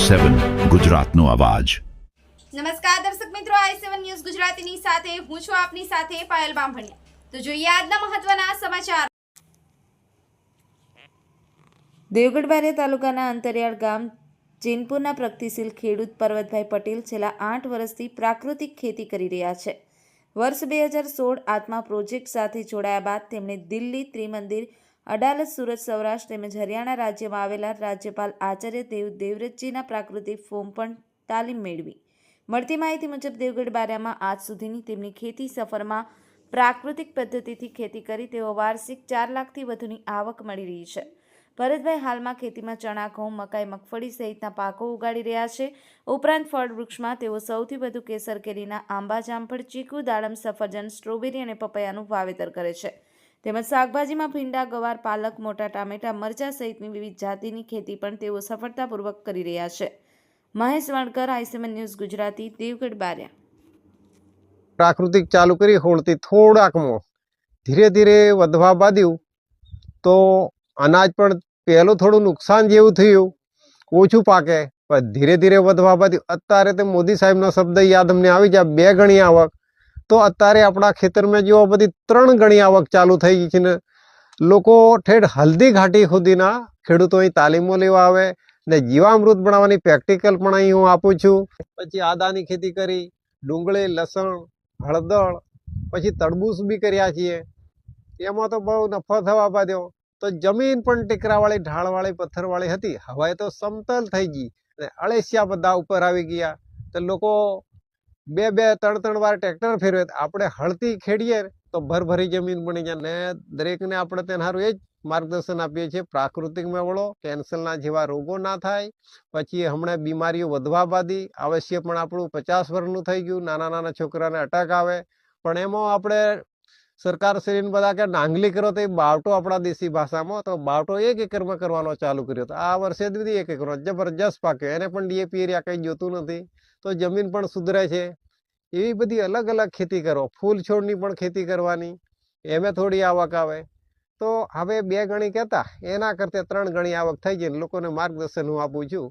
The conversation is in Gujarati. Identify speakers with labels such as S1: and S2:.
S1: સેવન ગુજરાતનો અવાજ.
S2: નમસ્કાર દર્શક મિત્રો આઈ સેવન ન્યૂઝ ગુજરાતીની સાથે હું છું આપની સાથે પાયલ બામભણિયા. તો જોઈએ આજના મહત્વના સમાચાર.
S3: દેવગઢ તાલુકાના અંતરિયાળ ગામ ચેનપુરના પ્રગતિશીલ ખેડૂત પર્વતભાઈ પટેલ છેલ્લા આઠ વર્ષથી પ્રાકૃતિક ખેતી કરી રહ્યા છે. વર્ષ બે હજાર સોળ આત્મા પ્રોજેક્ટ સાથે જોડાયા બાદ તેમણે દિલ્હી ત્રિમંદિર અડાલત સુરત સૌરાષ્ટ્ર તેમજ હરિયાણા રાજ્યમાં આવેલા રાજ્યપાલ આચાર્ય દેવ દેવવ્રતજીના પ્રાકૃતિક ફોર્મ પણ તાલીમ મેળવી. મળતી માહિતી મુજબ દેવગઢ બારિયામાં આજ સુધીની તેમની ખેતી સફરમાં પ્રાકૃતિક પદ્ધતિથી ખેતી કરી તેઓ વાર્ષિક ચાર લાખથી વધુની આવક મળી રહી છે. ભરતભાઈ હાલમાં ખેતીમાં ચણા, ઘઉં, મકાઈ, મગફળી સહિતના પાકો ઉગાડી રહ્યા છે. ઉપરાંત ફળ વૃક્ષમાં તેઓ સૌથી વધુ કેસર કેરીના આંબા જામફળ ચીકુ, દાડમ, સફરજન, સ્ટ્રોબેરી અને પપૈયાનું વાવેતર કરે છે. તેમજ શાકભાજીમાં ભીંડા, ગવાર, પાલક, મોટા ટામેટા, મરચાં સહિતની વિવિધ જાતિની ખેતી પણ તેઓ સફળતાપૂર્વક કરી રહ્યા છે. Mahesh Vankar ICMN news, Gujarati, Devgadh, Baria.
S4: પ્રાકૃતિક ચાલુ કરી, હોળથી થોડાકમાં ધીરે ધીરે વધવા બાદ્યું તો અનાજ પણ પહેલું થોડું નુકસાન જેવું થયું, ઓછું પાકે, પણ ધીરે ધીરે વધવા બાદ્યું અત્યારે તે મોદી સાહેબનો શબ્દ યાદ અમને આવી જાય, બે ગણી આવક. તો અત્યારે આપણા ખેતરમાં જેવો બધી ત્રણ ગણી આવક ચાલુ થઈ ગઈ છે ને, લોકો ઠેઠ હલ્દી ઘાટી સુધીના ખેડૂતો અહીં તાલીમો લેવા આવે ને જીવામૃત બનાવવાની પ્રેક્ટિકલ પણ અહીં હું આપું છું. પછી આદાની ખેતી કરી, ડુંગળી, લસણ, હળદર, પછી તડબૂસ બી કર્યા છીએ. એમાં તો બહુ નફો થવા પાડ્યો. તો જમીન પણ ટેકરાવાળી, ઢાળવાળી, પથ્થરવાળી હતી. હવે તો સમતલ થઈ ગઈ. અને અળેસિયા બધા ઉપર આવી ગયા. તો લોકો બે બે, ત્રણ ત્રણ વાર ટ્રેક્ટર ફેરવે આપણે હળતી ખેડીએ તો ભરભરી જમીન બની જાય ને દરેકને આપણે તેના સારું એ જ માર્ગદર્શન આપીએ છીએ. પ્રાકૃતિક મેળો કેન્સરના જેવા રોગો ના થાય, પછી હમણાં બીમારીઓ વધવા બાદી અવશ્ય પણ આપણું પચાસ વર્ષનું થઈ ગયું, નાના નાના છોકરાને અટક આવે. પણ એમાં આપણે સરકાર શ્રીને બધા કે નાંગલી કરો તો એ બાવટો આપણા દેશી ભાષામાં, તો બાવટો એક એકરમાં કરવાનો ચાલુ કર્યો તો આ વર્ષે જ બધી એક એકરમાં જબરજસ્ત પાક્યો એને પણ ડીએપી એરિયા કંઈ જોતું નથી. તો જમીન પણ સુધરે છે. એવી બધી અલગ અલગ ખેતી કરો. ફૂલ છોડની પણ ખેતી કરવાની. એમે થોડી આવક આવે. તો હવે બે ગણી કહેતા. એના કરતાં ત્રણ ગણી આવક થઈ જાય લોકોને માર્ગદર્શન હું આપું છું.